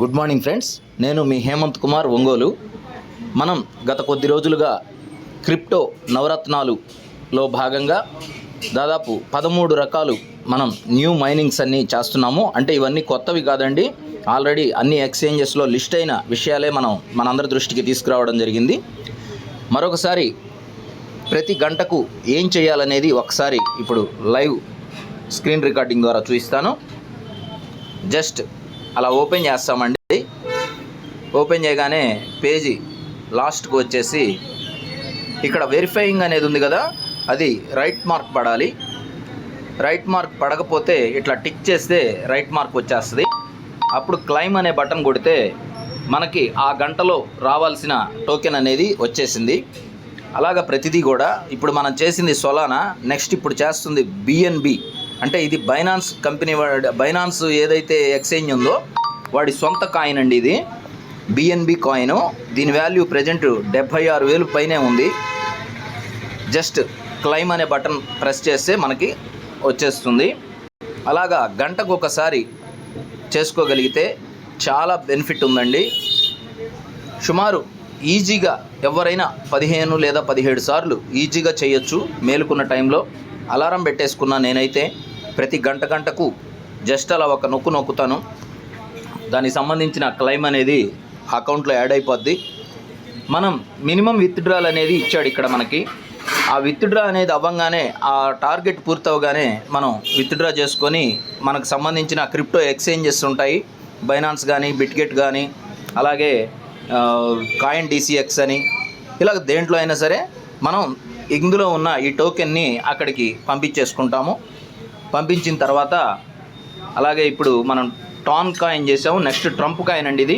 Good morning friends నేను మీ హేమంత్ కుమార్ ఒంగోలు. మనం గత కొద్ది రోజులుగా క్రిప్టో నవరత్నాలులో భాగంగా దాదాపు పదమూడు రకాలు మనం న్యూ మైనింగ్స్ అన్నీ చేస్తున్నాము. అంటే ఇవన్నీ కొత్తవి కాదండి. ఆల్రెడీ అన్ని ఎక్స్చేంజెస్లో లిస్ట్ అయిన విషయాలే మనం మనందరి దృష్టికి తీసుకురావడం జరిగింది. మరొకసారి ప్రతి గంటకు ఏం చేయాలనేది ఒకసారి ఇప్పుడు లైవ్ స్క్రీన్ రికార్డింగ్ ద్వారా చూపిస్తాను. జస్ట్ అలా ఓపెన్ చేస్తామండి. ఓపెన్ చేయగానే పేజీ లాస్ట్కి వచ్చేసి ఇక్కడ వెరిఫైయింగ్ అనేది ఉంది కదా అది రైట్ మార్క్ పడాలి. రైట్ మార్క్ పడకపోతే ఇట్లా టిక్ చేస్తే రైట్ మార్క్ వచ్చేస్తుంది. అప్పుడు క్లైమ్ అనే బటన్ కొడితే మనకి ఆ గంటలో రావాల్సిన టోకెన్ అనేది వచ్చేసింది. అలాగ ప్రతిదీ కూడా ఇప్పుడు మనం చేసింది సొలానా నెక్స్ట్ ఇప్పుడు చేస్తుంది బిఎన్బి అంటే ఇది బైనాన్స్ కంపెనీ వాడి బైనాన్స్ ఏదైతే ఎక్స్చేంజ్ ఉందో వాడి సొంత కాయిన్ అండి ఇది. బిఎన్బి కాయిన్ దీని వాల్యూ ప్రజెంట్ డెబ్భై ఆరు వేలు పైనే ఉంది. జస్ట్ క్లైమ్ అనే బటన్ ప్రెస్ చేస్తే మనకి వచ్చేస్తుంది. అలాగా గంటకు ఒకసారి చేసుకోగలిగితే చాలా బెనిఫిట్ ఉందండి. సుమారు ఈజీగా ఎవరైనా పదిహేను లేదా పదిహేడు సార్లు ఈజీగా చేయొచ్చు. మేలుకున్న టైంలో అలారం పెట్టేసుకున్నా నేనైతే. ప్రతి గంట గంటకు జస్ట్ అలా ఒక నొక్కు నొక్కుతాను. దానికి సంబంధించిన క్లైమ్ అనేది అకౌంట్లో యాడ్ అయిపోద్ది. మనం మినిమం విత్డ్రాల్ అనేది ఇచ్చాడు ఇక్కడ మనకి. ఆ విత్డ్రా అనేది అవ్వగానే ఆ టార్గెట్ పూర్తవగానే మనం విత్డ్రా చేసుకొని మనకు సంబంధించిన క్రిప్టో ఎక్స్చేంజెస్ ఉంటాయి. బైనాన్స్ కానీ బిట్గెట్ కానీ అలాగే కాయిన్ డీసీఎక్స్ అని. ఇలా దేంట్లో అయినా సరే మనం ఇందులో ఉన్న ఈ టోకెన్ని అక్కడికి పంపించేసుకుంటాము. పంపించిన తర్వాత అలాగే ఇప్పుడు మనం టాన్ కాయిన్ చేసాము. నెక్స్ట్ ట్రంప్ కాయిన్ అండి ఇది.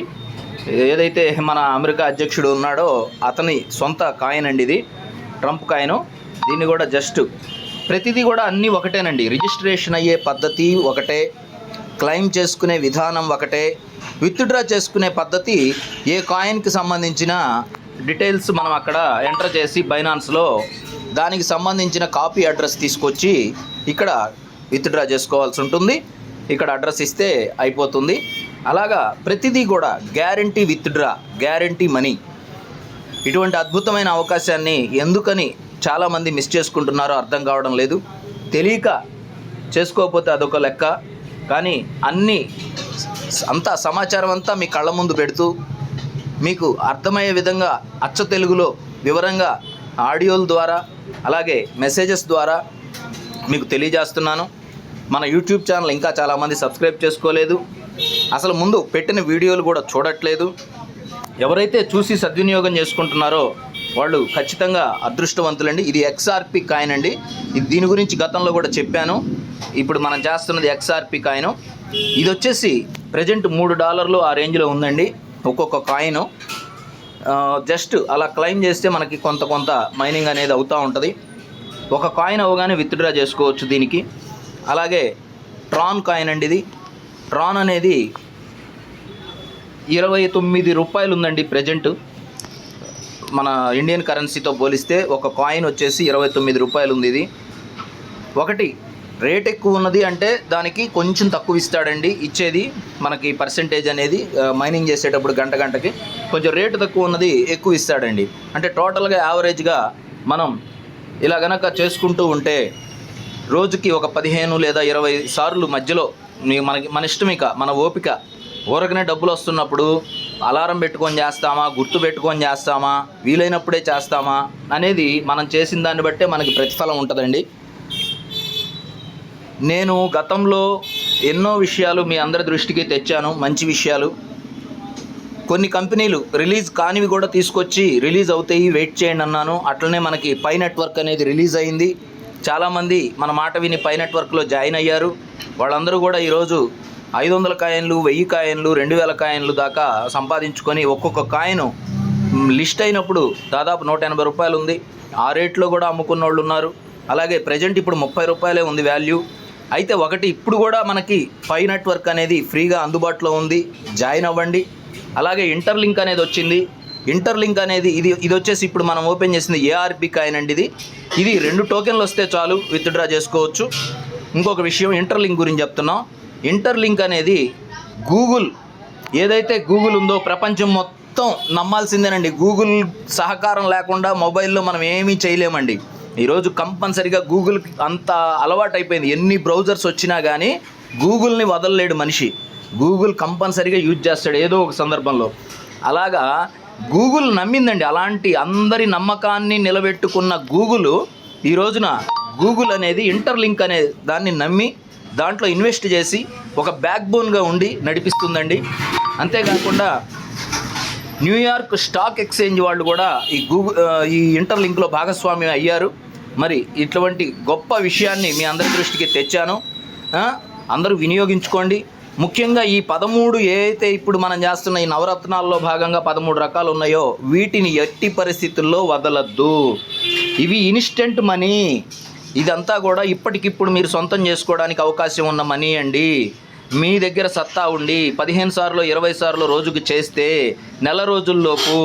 ఏదైతే మన అమెరికా అధ్యక్షుడు ఉన్నాడో అతని సొంత కాయిన్ అండి ఇది. Trump coin. దీన్ని కూడా జస్ట్ ప్రతిదీ కూడా అన్నీ ఒకటేనండి. రిజిస్ట్రేషన్ అయ్యే పద్ధతి ఒకటే. క్లెయిమ్ చేసుకునే విధానం ఒకటే. విత్డ్రా చేసుకునే పద్ధతి ఏ కాయిన్కి సంబంధించిన డీటెయిల్స్ మనం అక్కడ ఎంటర్ చేసి బైనాన్స్లో దానికి సంబంధించిన కాపీ అడ్రస్ తీసుకొచ్చి ఇక్కడ విత్డ్రా చేసుకోవాల్సి ఉంటుంది. ఇక్కడ అడ్రస్ ఇస్తే అయిపోతుంది. అలాగా ప్రతిదీ కూడా గ్యారంటీ విత్డ్రా గ్యారంటీ మనీ. ఇటువంటి అద్భుతమైన అవకాశాన్ని ఎందుకని చాలామంది మిస్ చేసుకుంటున్నారో అర్థం కావడం లేదు. తెలియక చేసుకోకపోతే అదొక లెక్క. కానీ అన్ని అంతా సమాచారం అంతా మీ కళ్ళ ముందు పెడుతూ మీకు అర్థమయ్యే విధంగా అచ్చ తెలుగులో వివరంగా ఆడియోల ద్వారా అలాగే మెసేజెస్ ద్వారా మీకు తెలియజేస్తున్నాను. మన యూట్యూబ్ ఛానల్ ఇంకా చాలామంది సబ్స్క్రైబ్ చేసుకోలేదు. అసలు ముందు పెట్టిన వీడియోలు కూడా చూడట్లేదు. ఎవరైతే చూసి సద్వినియోగం చేసుకుంటున్నారో వాళ్ళు ఖచ్చితంగా అదృష్టవంతులండి. ఇది ఎక్స్ఆర్పి కాయిన్ అండి. ఇది దీని గురించి గతంలో కూడా చెప్పాను. ఇప్పుడు మనం చేస్తున్నది ఎక్స్ఆర్పి కాయిన్. ఇది వచ్చేసి ప్రజెంట్ మూడు డాలర్లు ఆ రేంజ్లో ఉందండి. ఒక్కొక్క కాయిన్. జస్ట్ అలా క్లైమ్ చేస్తే మనకి కొంత కొంత మైనింగ్ అనేది అవుతూ ఉంటుంది. ఒక కాయిన్ అవగానే విత్డ్రా చేసుకోవచ్చు దీనికి. అలాగే ట్రాన్ కాయిన్ అండి ఇది. ట్రాన్ అనేది ఇరవై తొమ్మిది రూపాయలు ఉందండి ప్రజెంట్. మన ఇండియన్ కరెన్సీతో పోలిస్తే ఒక కాయిన్ వచ్చేసి ఇరవై తొమ్మిది రూపాయలు ఉంది ఇది. ఒకటి రేట్ ఎక్కువ ఉన్నది అంటే దానికి కొంచెం తక్కువ ఇస్తాడండి ఇచ్చేది. మనకి పర్సంటేజ్ అనేది మైనింగ్ చేసేటప్పుడు గంట గంటకి కొంచెం రేటు తక్కువ ఉన్నది ఎక్కువ ఇస్తాడండి అంటే టోటల్గా యావరేజ్గా మనం ఇలా గనక చేసుకుంటూ ఉంటే రోజుకి ఒక పదిహేను లేదా ఇరవై సార్లు మధ్యలో మీ మనకి మన ఇష్టం ఇక మన ఓపిక ఊరకనే డబ్బులు వస్తున్నప్పుడు అలారం పెట్టుకొని చేస్తామా గుర్తు పెట్టుకొని చేస్తామా వీలైనప్పుడే చేస్తామా అనేది మనం చేసిన దాన్ని బట్టే మనకి ప్రతిఫలం ఉంటుందండి. నేను గతంలో ఎన్నో విషయాలు మీ అందరి దృష్టికి తెచ్చాను మంచి విషయాలు. కొన్ని కంపెనీలు రిలీజ్ కానివి కూడా తీసుకొచ్చి రిలీజ్ అవుతాయి వెయిట్ చేయండి అన్నాను. అట్లనే మనకి పై నెట్వర్క్ అనేది రిలీజ్ అయింది. చాలామంది మన మాట విని పై నెట్వర్క్లో జాయిన్ అయ్యారు. వాళ్ళందరూ కూడా ఈరోజు ఐదు వందల కాయిన్లు వెయ్యి కాయిన్లు రెండు వేల కాయిన్లు దాకా సంపాదించుకొని ఒక్కొక్క కాయిన్ లిస్ట్ అయినప్పుడు దాదాపు నూట ఎనభై రూపాయలు ఉంది. ఆ రేట్లో కూడా అమ్ముకున్న వాళ్ళు ఉన్నారు. అలాగే ప్రజెంట్ ఇప్పుడు ముప్పై రూపాయలే ఉంది వాల్యూ. అయితే ఒకటి ఇప్పుడు కూడా మనకి పై నెట్వర్క్ అనేది ఫ్రీగా అందుబాటులో ఉంది. జాయిన్ అవ్వండి. అలాగే ఇంటర్లింక్ అనేది వచ్చింది. ఇంటర్లింక్ అనేది ఇది ఇది వచ్చేసి ఇప్పుడు మనం ఓపెన్ చేసింది ఏఆర్పి కాయిన్ అండి ఇది. ఇది రెండు టోకెన్లు వస్తే చాలు విత్డ్రా చేసుకోవచ్చు. ఇంకొక విషయం ఇంటర్లింక్ గురించి చెప్తున్నాం. ఇంటర్లింక్ అనేది గూగుల్ ఏదైతే గూగుల్ ఉందో ప్రపంచం మొత్తం నమ్మాల్సిందేనండి. గూగుల్ సహకారం లేకుండా మొబైల్లో మనం ఏమీ చేయలేమండి. ఈరోజు కంపల్సరిగా గూగుల్ అంత అలవాటు అయిపోయింది ఎన్ని బ్రౌజర్స్ వచ్చినా కానీ గూగుల్ని వదలలేడు మనిషి. గూగుల్ కంపల్సరిగా యూజ్ చేస్తాడు ఏదో ఒక సందర్భంలో. అలాగా గూగుల్ నమ్మిందండి. అలాంటి అందరి నమ్మకాన్ని నిలబెట్టుకున్న గూగుల్ ఈ రోజున గూగుల్ అనేది ఇంటర్లింక్ అనే దాన్ని నమ్మి దాంట్లో ఇన్వెస్ట్ చేసి ఒక బ్యాక్ బోన్గా ఉండి నడిపిస్తుందండి. అంతేకాకుండా న్యూయార్క్ స్టాక్ ఎక్స్చేంజ్ వాళ్ళు కూడా ఈ గూగుల్ ఈ ఇంటర్లింక్లో భాగస్వామ్యం అయ్యారు. మరి ఇటువంటి గొప్ప విషయాన్ని మీ అందరి దృష్టికి తెచ్చాను. అందరూ వినియోగించుకోండి. ముఖ్యంగా ఈ పదమూడు ఏదైతే ఇప్పుడు మనం చేస్తున్న ఈ నవరత్నాల్లో భాగంగా పదమూడు రకాలు ఉన్నాయో వీటిని ఎట్టి పరిస్థితుల్లో వదలద్దు. ఇవి ఇన్స్టెంట్ మనీ. ఇదంతా కూడా ఇప్పటికిప్పుడు మీరు సొంతం చేసుకోవడానికి అవకాశం ఉన్న మనీ అండి. మీ దగ్గర సత్తా ఉండి పదిహేను సార్లు ఇరవై సార్లు రోజుకు చేస్తే నెల రోజుల్లోపు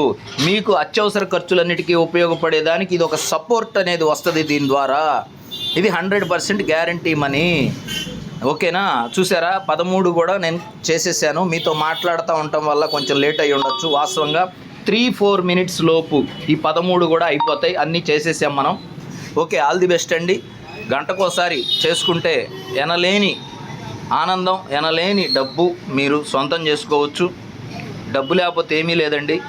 మీకు అత్యవసర ఖర్చులన్నిటికీ ఉపయోగపడేదానికి ఇది ఒక సపోర్ట్ అనేది వస్తుంది దీని ద్వారా. ఇది హండ్రెడ్ పర్సెంట్ గ్యారంటీ మనీ. ఓకేనా? చూసారా? పదమూడు కూడా నేను చేసేసాను. మీతో మాట్లాడుతూ ఉండటం వల్ల కొంచెం లేట్ అయ్యి ఉండొచ్చు. వాస్తవంగా త్రీ ఫోర్ మినిట్స్ లోపు ఈ పదమూడు కూడా అయిపోతాయి. అన్నీ చేసేసాం మనం. ఓకే ఆల్ ది బెస్ట్ అండి. గంటకోసారి చేసుకుంటే ఎనలేని ఆనందం ఎనలేని డబ్బు మీరు సొంతం చేసుకోవచ్చు. డబ్బు లేకపోతే ఏమీ లేదండి.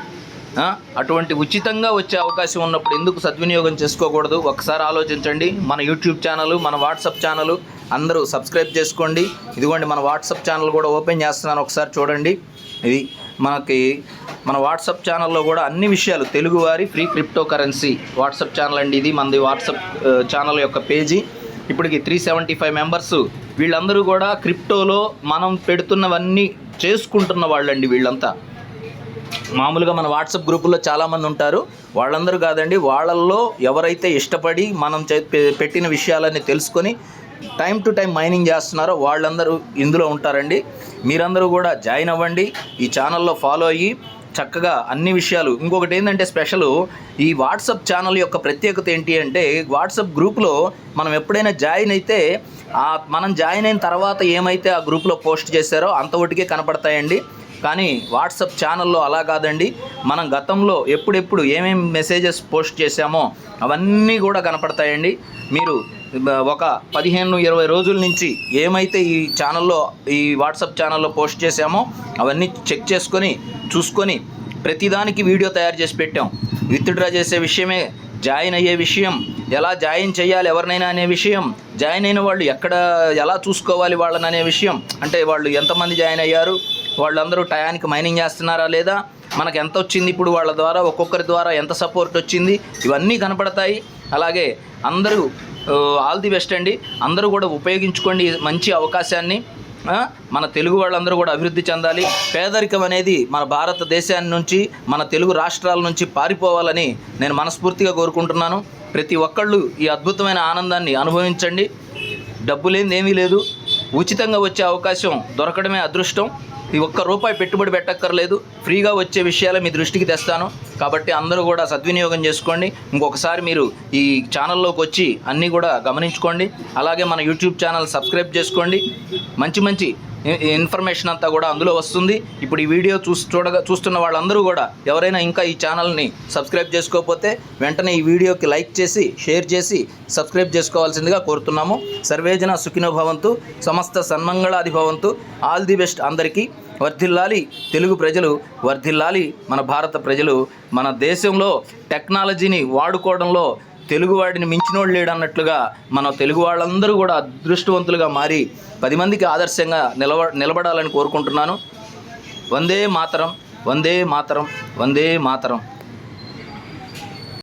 అటువంటి ఉచితంగా వచ్చే అవకాశం ఉన్నప్పుడు ఎందుకు సద్వినియోగం చేసుకోకూడదు? ఒకసారి ఆలోచించండి. మన యూట్యూబ్ ఛానల్ మన వాట్సాప్ ఛానల్ అందరూ సబ్స్క్రైబ్ చేసుకోండి. ఇదిగోండి మన వాట్సాప్ ఛానల్ కూడా ఓపెన్ చేస్తున్నాను. ఒకసారి చూడండి. ఇది మనకి మన వాట్సాప్ ఛానల్లో కూడా అన్ని విషయాలు. తెలుగువారి free cryptocurrency WhatsApp channel అండి ఇది. మనది వాట్సాప్ ఛానల్ యొక్క పేజీ. ఇప్పటికి త్రీ సెవెంటీ ఫైవ్ మెంబర్స్. వీళ్ళందరూ కూడా క్రిప్టోలో మనం పెడుతున్నవన్నీ చేసుకుంటున్న వాళ్ళండి వీళ్ళంతా. మామూలుగా మన వాట్సాప్ గ్రూపుల్లో చాలామంది ఉంటారు. వాళ్ళందరూ కాదండి వాళ్ళల్లో ఎవరైతే ఇష్టపడి మనం చే- పె- పెట్టిన విషయాలన్నీ తెలుసుకొని టైం టు టైం మైనింగ్ చేస్తున్నారో వాళ్ళందరూ ఇందులో ఉంటారండి. మీరందరూ కూడా జాయిన్ అవ్వండి. ఈ ఛానల్లో ఫాలో అయ్యి చక్కగా అన్ని విషయాలు. ఇంకొకటి ఏంటంటే స్పెషల్ ఈ వాట్సాప్ ఛానల్ యొక్క ప్రత్యేకత ఏంటి అంటే వాట్సాప్ గ్రూప్లో మనం ఎప్పుడైనా జాయిన్ అయితే ఆ మనం జాయిన్ అయిన తర్వాత ఏమైతే ఆ గ్రూప్లో పోస్ట్ చేశారో అంతవటికే కనపడతాయండి. కానీ వాట్సాప్ ఛానల్లో అలా కాదండి. మనం గతంలో ఎప్పుడెప్పుడు ఏమేమి మెసేజెస్ పోస్ట్ చేశామో అవన్నీ కూడా కనపడతాయండి. మీరు ఒక పదిహేను ఇరవై రోజుల నుంచి ఏమైతే ఈ ఛానల్లో ఈ వాట్సాప్ ఛానల్లో పోస్ట్ చేశామో అవన్నీ చెక్ చేసుకొని చూసుకొని ప్రతిదానికి వీడియో తయారు చేసి పెట్టాం. విత్డ్రా చేసే విషయమే జాయిన్ అయ్యే విషయం ఎలా జాయిన్ చేయాలి ఎవరినైనా అనే విషయం జాయిన్ అయిన వాళ్ళు ఎక్కడ ఎలా చూసుకోవాలి వాళ్ళని అనే విషయం అంటే వాళ్ళు ఎంతమంది జాయిన్ అయ్యారు వాళ్ళందరూ టయానికి మైనింగ్ చేస్తున్నారా లేదా మనకు ఎంత వచ్చింది ఇప్పుడు వాళ్ళ ద్వారా ఒక్కొక్కరి ద్వారా ఎంత సపోర్ట్ వచ్చింది ఇవన్నీ కనపడతాయి. అలాగే అందరూ ఆల్ ది బెస్ట్ అండి. అందరూ కూడా ఉపయోగించుకోండి మంచి అవకాశాన్ని. మన తెలుగు వాళ్ళందరూ కూడా అభివృద్ధి చెందాలి. పేదరికం అనేది మన భారతదేశాన్ని నుంచి మన తెలుగు రాష్ట్రాల నుంచి పారిపోవాలని నేను మనస్ఫూర్తిగా కోరుకుంటున్నాను. ప్రతి ఒక్కళ్ళు ఈ అద్భుతమైన ఆనందాన్ని అనుభవించండి. డబ్బు లేనిది ఏమీ లేదు. ఉచితంగా వచ్చే అవకాశం దొరకడమే అదృష్టం. ఈ ఒక్క రూపాయి పెట్టుబడి పెట్టక్కర్లేదు. ఫ్రీగా వచ్చే విషయాలు మీ దృష్టికి తెస్తాను. కాబట్టి అందరూ కూడా సద్వినియోగం చేసుకోండి. ఇంకొకసారి మీరు ఈ ఛానల్లోకి వచ్చి అన్నీ కూడా గమనించుకోండి. అలాగే మన యూట్యూబ్ ఛానల్ సబ్స్క్రైబ్ చేసుకోండి. మంచి మంచి ఇన్ఫర్మేషన్ అంతా కూడా అందులో వస్తుంది. ఇప్పుడు ఈ వీడియో చూసి చూడగా చూస్తున్న వాళ్ళందరూ కూడా ఎవరైనా ఇంకా ఈ ఛానల్ని సబ్స్క్రైబ్ చేసుకోకపోతే వెంటనే ఈ వీడియోకి లైక్ చేసి షేర్ చేసి సబ్స్క్రైబ్ చేసుకోవాల్సిందిగా కోరుతున్నాము. సర్వేజన సుఖినోభవంతు సమస్త సన్మంగళాది భవంతు. ఆల్ ది బెస్ట్ అందరికీ. వర్ధిల్లాలి తెలుగు ప్రజలు వర్ధిల్లాలి మన భారత ప్రజలు. మన దేశంలో టెక్నాలజీని వాడుకోవడంలో తెలుగువాడిని మించినోడు లేడు అన్నట్లుగా మన తెలుగు వాళ్ళందరూ కూడా అదృష్టవంతులుగా మారి పది మందికి ఆదర్శంగా నిలవ నిలబడాలని కోరుకుంటున్నాను. వందే మాతరం వందే మాతరం వందే మాతరం.